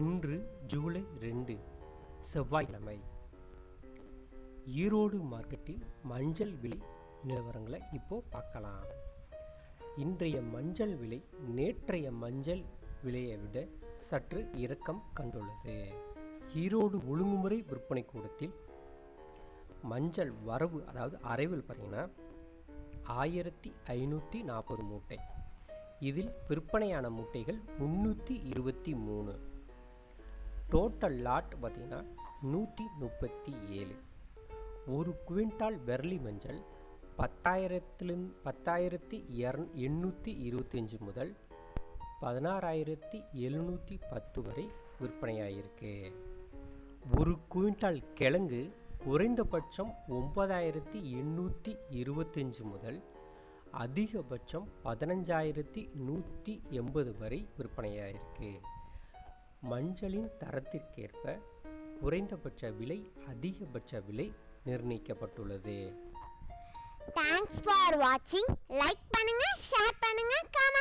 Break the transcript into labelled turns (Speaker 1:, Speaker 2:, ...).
Speaker 1: இன்று ஜூலை ரெண்டு செவ்வாய்க்கிழமை. ஈரோடு மார்க்கெட்டில் மஞ்சள் விலை நிலவரங்களை இப்போ பார்க்கலாம். இன்றைய மஞ்சள் விலை நேற்றைய மஞ்சள் விலையை விட சற்று இறக்கம் கண்டுள்ளது. ஈரோடு ஒழுங்குமுறை விற்பனை கூடத்தில் மஞ்சள் வரவு அதாவது அரைவில் பார்த்தீங்கன்னா ஆயிரத்தி ஐநூற்றி நாற்பது மூட்டை. இதில் விற்பனையான மூட்டைகள் முந்நூற்றி இருபத்தி மூணு. டோட்டல் லாட் பார்த்திங்கன்னா நூற்றி முப்பத்தி ஏழு. ஒரு குவிண்டால் வெர்லி மஞ்சள் பத்தாயிரத்துலேருந்து பத்தாயிரத்தி இர எண்ணூற்றி இருபத்தஞ்சி முதல் பதினாறாயிரத்தி எழுநூற்றி பத்து வரை விற்பனையாகிருக்கு ஒரு குவிண்டால் கிழங்கு குறைந்தபட்சம் ஒன்பதாயிரத்தி எண்ணூற்றி இருபத்தஞ்சி முதல் அதிகபட்சம் பதினஞ்சாயிரத்தி நூற்றி எண்பது வரை விற்பனையாயிருக்கு மஞ்சளின் தரத்திற்கேற்ப குறைந்தபட்ச விலை அதிகபட்ச விலை நிர்ணயிக்கப்பட்டுள்ளது
Speaker 2: தேங்க்ஸ் ஃபார் வாட்சிங் லைக் பண்ணுங்க, ஷேர் பண்ணுங்க, பண்ணுங்க.